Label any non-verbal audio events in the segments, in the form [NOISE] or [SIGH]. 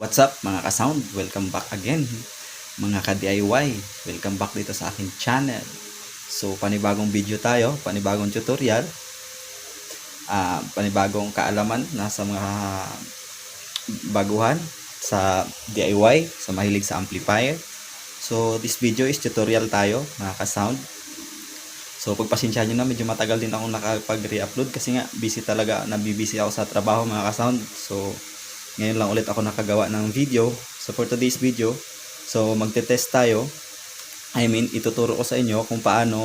What's up mga ka-sound? Welcome back again mga ka-DIY. Welcome back dito sa akin channel. So panibagong video tayo, panibagong tutorial. ah panibagong kaalaman nasa mga baguhan sa DIY, sa mahilig sa amplifier. So this video is tutorial tayo mga ka-sound. So pagpasensya nyo na medyo matagal din ako nakapag-re-upload kasi nga busy talaga, nabibisi ako sa trabaho mga ka-sound. So ngayon lang ulit ako nakagawa ng video. So for today's video, so magte-test tayo. I mean, ituturo ko sa inyo kung paano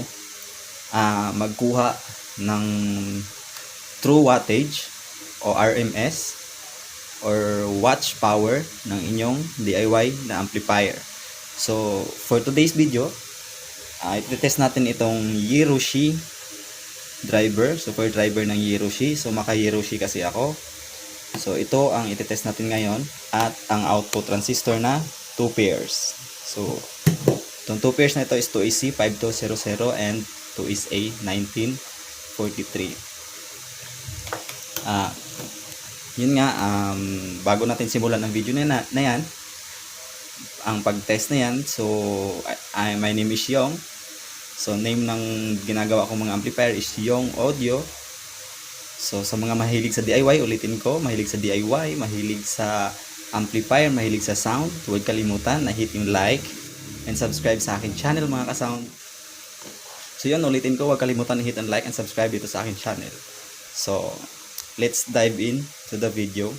ah, magkuha ng true wattage o RMS or watch power ng inyong DIY na amplifier. So for today's video, uh, iti-test natin itong Yirushi driver, super driver ng Yirushi. So maka Yirushi kasi ako. So ito ang itetest natin ngayon at ang output transistor na 2 pairs. So itong 2 pairs na ito is 2AC 5200 and 2SA 1943. Ah, yun nga um, bago natin simulan ang video na, na, na yan, ang pag-test na yan, so I, I- my name is Yong. So name ng ginagawa kong mga amplifier is Yong Audio. So sa mga mahilig sa DIY, ulitin ko, mahilig sa DIY, mahilig sa amplifier, mahilig sa sound, huwag kalimutan na hit yung like and subscribe sa akin channel mga kasound. So yun, ulitin ko, huwag kalimutan na hit and like and subscribe dito sa akin channel. So, let's dive in to the video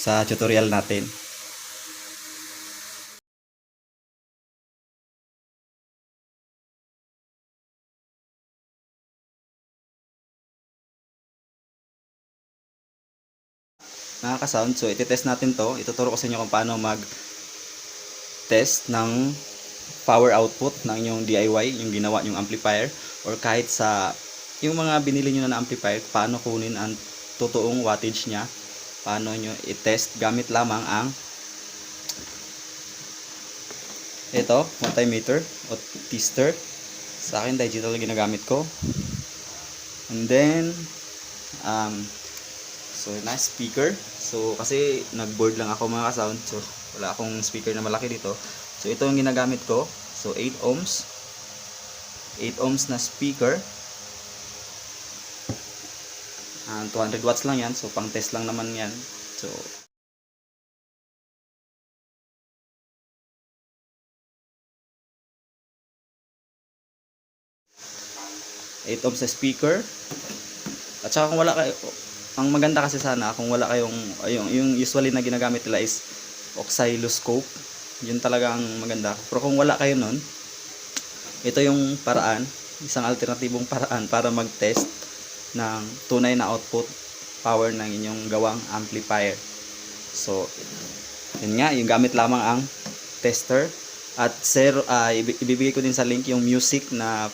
sa tutorial natin. Mga ka-sound. So, iti-test natin to. Ituturo ko sa inyo kung paano mag-test ng power output ng inyong DIY, yung ginawa yung amplifier, or kahit sa yung mga binili nyo na, na amplifier, paano kunin ang totoong wattage niya, paano nyo i-test gamit lamang ang ito, multimeter o tester. Sa akin, digital ginagamit ko. And then, um, So, na speaker. So, kasi nag-board lang ako mga ka-sound. So, wala akong speaker na malaki dito. So, ito yung ginagamit ko. So, 8 ohms. 8 ohms na speaker. Ah, 200 watts lang yan. So, pang test lang naman yan. So, eight ohms speaker. At saka kung wala kayo, ang maganda kasi sana kung wala kayong yung, yung usually na ginagamit nila is oscilloscope yun talaga ang maganda. Pero kung wala kayo nun ito yung paraan isang alternatibong paraan para mag-test ng tunay na output power ng inyong gawang amplifier. So yun nga yung gamit lamang ang tester. At zero, ah, ibi- ibibigay ko din sa link yung music na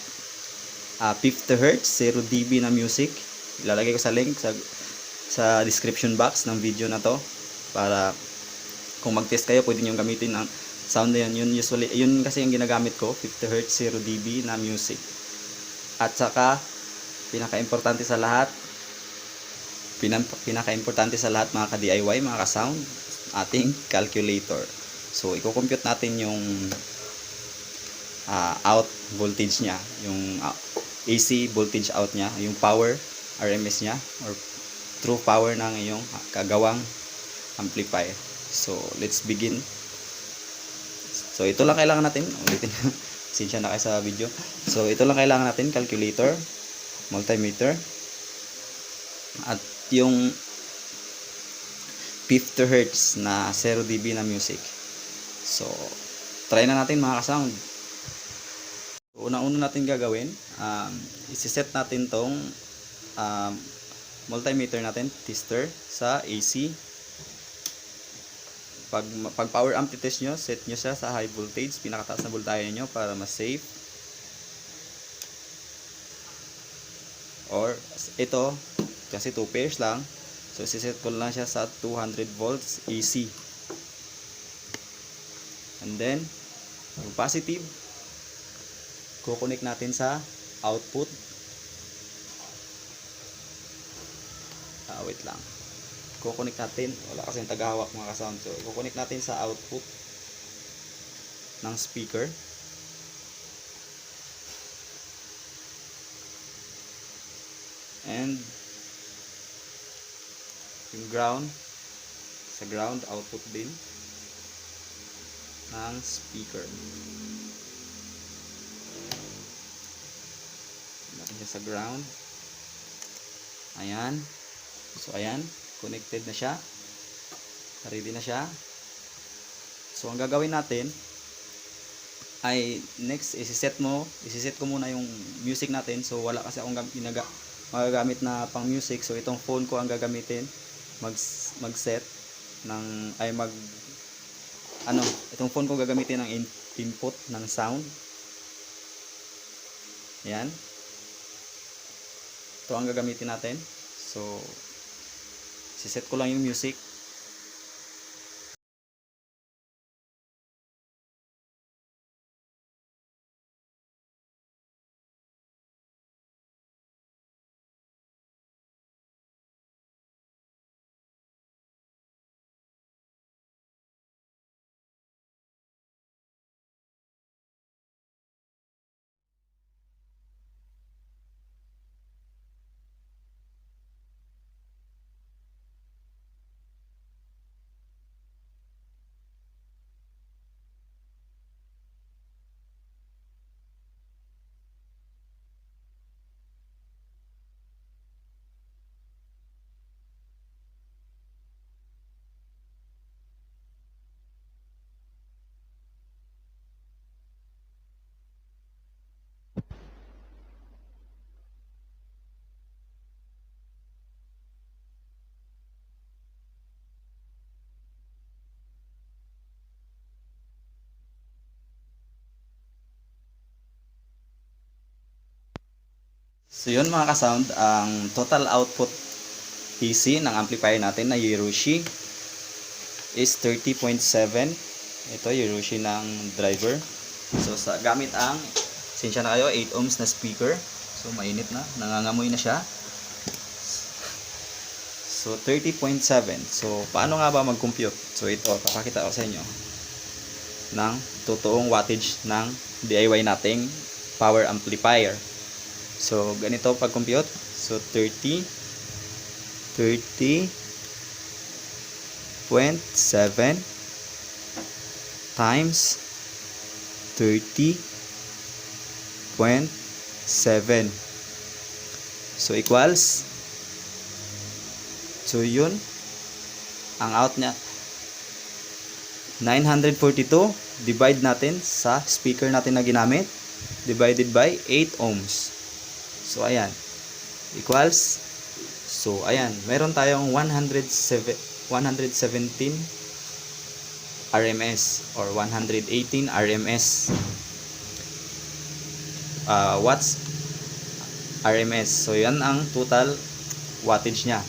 ah, 50 Hz 0 dB na music. Ilalagay ko sa link sa sa description box ng video na to para kung mag-test kayo pwede nyo gamitin ang sound na yun yun usually yun kasi yung ginagamit ko 50 Hz 0 dB na music. At saka pinaka-importante sa lahat pinaka-importante sa lahat mga ka-DIY mga ka-sound ating calculator. So i-compute natin yung ah, out voltage niya yung ah, AC voltage out niya yung power RMS niya or true power ng iyong kagawang amplifier. So, let's begin. So, ito lang kailangan natin. Ulitin. [LAUGHS] Sinsya na kayo sa video. So, ito lang kailangan natin. Calculator, multimeter, at yung 50 Hz na 0 dB na music. So, try na natin mga kasound. So, Unang-una natin gagawin, um, isi-set natin tong um, multimeter natin, tester sa AC. Pag, pag power amp test nyo, set nyo siya sa high voltage, pinakataas na voltahe nyo para mas safe. Or, ito, kasi 2 pairs lang, so siset ko lang siya sa 200 volts AC. And then, yung positive, kukonek natin sa output wait lang. kukunik natin. Wala kasi yung tagahawak mga ka-sound. So, kukunik natin sa output ng speaker. And yung ground sa ground output din ng speaker. Natin siya sa ground. Ayan. So, ayan. Connected na siya. Ready na siya. So, ang gagawin natin ay next, isiset mo, isiset ko muna yung music natin. So, wala kasi akong ginaga, magagamit na pang music. So, itong phone ko ang gagamitin. Mag, mag-set ng, ay mag, ano, itong phone ko gagamitin ng in- input ng sound. Ayan. Ito ang gagamitin natin. So, siset ko lang yung music. So yun mga ka-sound, ang total output PC ng amplifier natin na Hiroshi is 30.7. Ito Hiroshi ng driver. So sa gamit ang sinsya na kayo 8 ohms na speaker. So mainit na, nangangamoy na siya. So 30.7. So paano nga ba mag-compute? So ito, papakita ko sa inyo ng totoong wattage ng DIY nating power amplifier. So, ganito pag-compute. So, 30 30.7 times 30.7 So, equals. So, yun. Ang out niya. 942 divide natin sa speaker natin na ginamit. Divided by 8 ohms So, ayan. Equals. So, ayan. Meron tayong 107, 117 RMS or 118 RMS uh, watts RMS. So, yan ang total wattage niya.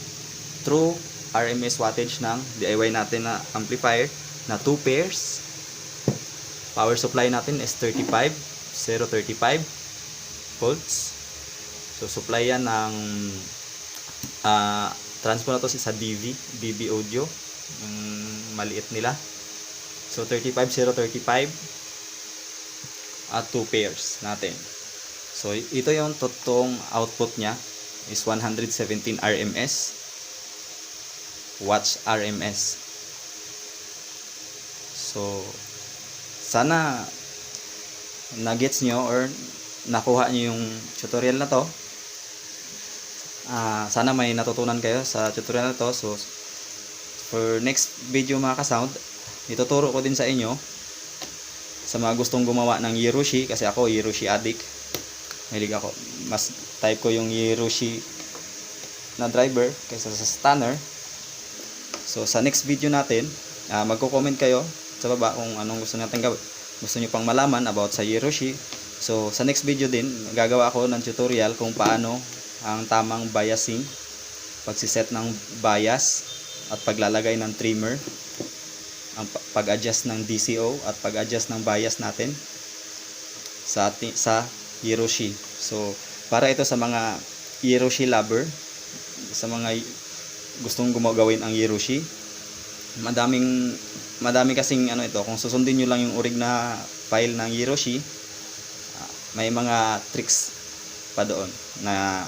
True RMS wattage ng DIY natin na amplifier na 2 pairs. Power supply natin is 35, 035 volts. So, supply yan ng uh, transpo na to sa DV, DV audio. Yung maliit nila. So, 35035 at 2 pairs natin. So, ito yung totoong output niya is 117 RMS. Watch RMS. So, sana na-gets nyo or nakuha nyo yung tutorial na to Ah, sana may natutunan kayo sa tutorial na to. So, for next video mga ka-sound, ituturo ko din sa inyo sa mga gustong gumawa ng Hiroshi kasi ako Hiroshi addict. Mahilig ako. Mas type ko yung Hiroshi na driver kaysa sa stunner. So, sa next video natin, ah, magko-comment kayo sa baba kung anong gusto natin gawin. Gusto nyo pang malaman about sa Hiroshi. So, sa next video din, gagawa ako ng tutorial kung paano ang tamang biasing, pagsiset ng bias at paglalagay ng trimmer, ang pa- pag-adjust ng DCO at pag-adjust ng bias natin sa sa Hiroshi. So, para ito sa mga Hiroshi lover, sa mga gustong gumagawin ang Yeroshi. Madaming madami kasing ano ito, kung susundin niyo lang yung orig na file ng Yeroshi, ah, may mga tricks pa doon na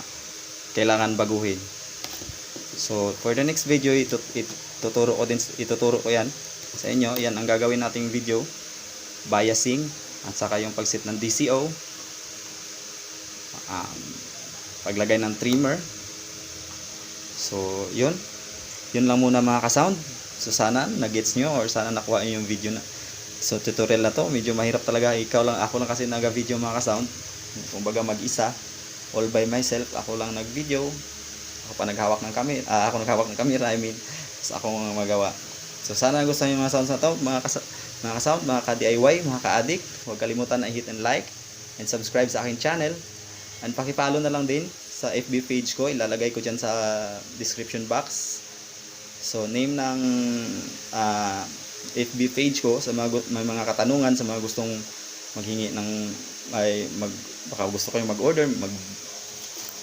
kailangan baguhin. So, for the next video, ito, ituturo ko din, ituturo ko yan sa inyo. Yan ang gagawin nating video. Biasing, at saka yung pagset ng DCO. Um, paglagay ng trimmer. So, yun. Yun lang muna mga ka-sound. So, sana nag-gets nyo or sana nakuha nyo yung video na. So, tutorial na to. Medyo mahirap talaga. Ikaw lang, ako lang kasi naga-video mga ka-sound. Kumbaga mag-isa. All by myself. Ako lang nag-video. Ako pa naghawak ng camera. Ah, ako naghawak ng camera, I mean. So, ako ang magawa. So, sana gusto niyo mga sounds na to. Mga, kas- mga ka-sound, mga ka-DIY, mga ka-addict. Huwag kalimutan na hit and like and subscribe sa aking channel. And pakipalo na lang din sa FB page ko. Ilalagay ko dyan sa description box. So, name ng ah, FB page ko sa mga, may mga katanungan, sa mga gustong maghingi ng ay mag baka gusto kayo mag-order, mag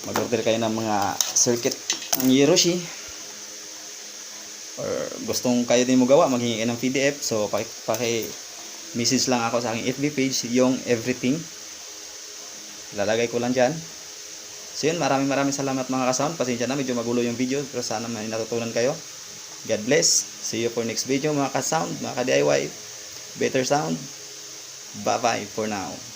mag-order kayo ng mga circuit ng Yeroshi or gustong kayo din mo gawa, maghingi ng PDF. So, paki, paki message lang ako sa aking FB page yung everything. Lalagay ko lang dyan. So yun, maraming maraming salamat mga kasound. Pasensya na, medyo magulo yung video, pero sana may natutunan kayo. God bless. See you for next video mga kasound, mga ka-DIY. Better sound. Bye-bye for now.